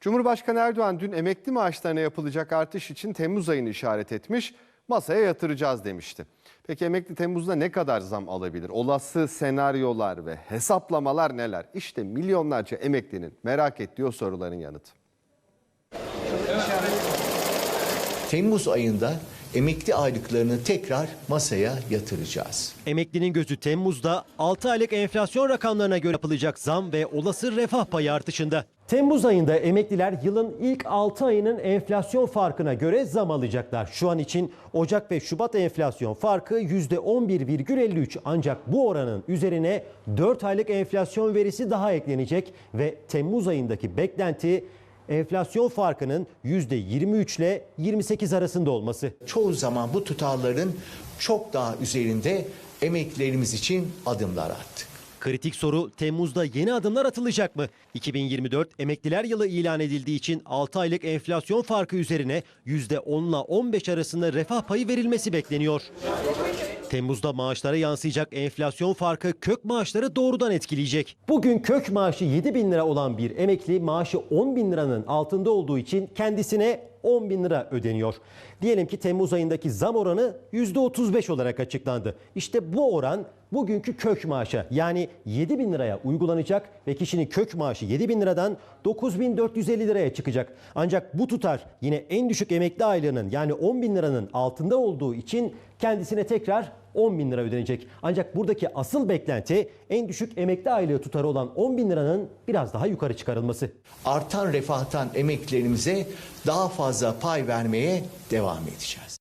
Cumhurbaşkanı Erdoğan dün emekli maaşlarına yapılacak artış için Temmuz ayını işaret etmiş, masaya yatıracağız demişti. Peki emekli Temmuz'da ne kadar zam alabilir? Olası senaryolar ve hesaplamalar neler? İşte milyonlarca emeklinin merak ettiği soruların yanıtı. Temmuz ayında emekli aylıklarını tekrar masaya yatıracağız. Emeklinin gözü Temmuz'da 6 aylık enflasyon rakamlarına göre yapılacak zam ve olası refah payı artışında. Temmuz ayında emekliler yılın ilk 6 ayının enflasyon farkına göre zam alacaklar. Şu an için Ocak ve Şubat enflasyon farkı %11,53 ancak bu oranın üzerine 4 aylık enflasyon verisi daha eklenecek ve Temmuz ayındaki beklenti enflasyon farkının %23 ile 28 arasında olması. Çoğu zaman bu tutarların çok daha üzerinde emeklilerimiz için adımlar attık. Kritik soru Temmuz'da yeni adımlar atılacak mı? 2024 emekliler yılı ilan edildiği için 6 aylık enflasyon farkı üzerine %10 ile 15 arasında refah payı verilmesi bekleniyor. Temmuz'da maaşlara yansıyacak enflasyon farkı kök maaşları doğrudan etkileyecek. Bugün kök maaşı 7 bin lira olan bir emekli maaşı 10 bin liranın altında olduğu için kendisine 10 bin lira ödeniyor. Diyelim ki Temmuz ayındaki zam oranı %35 olarak açıklandı. İşte bu oran bugünkü kök maaşa yani 7 bin liraya uygulanacak ve kişinin kök maaşı 7 bin liradan 9450 liraya çıkacak. Ancak bu tutar yine en düşük emekli aylığının yani 10 bin liranın altında olduğu için kendisine tekrar 10 bin lira ödenecek. Ancak buradaki asıl beklenti en düşük emekli aylığı tutarı olan 10 bin liranın biraz daha yukarı çıkarılması. Artan refahtan emeklilerimize daha fazla pay vermeye devam edeceğiz.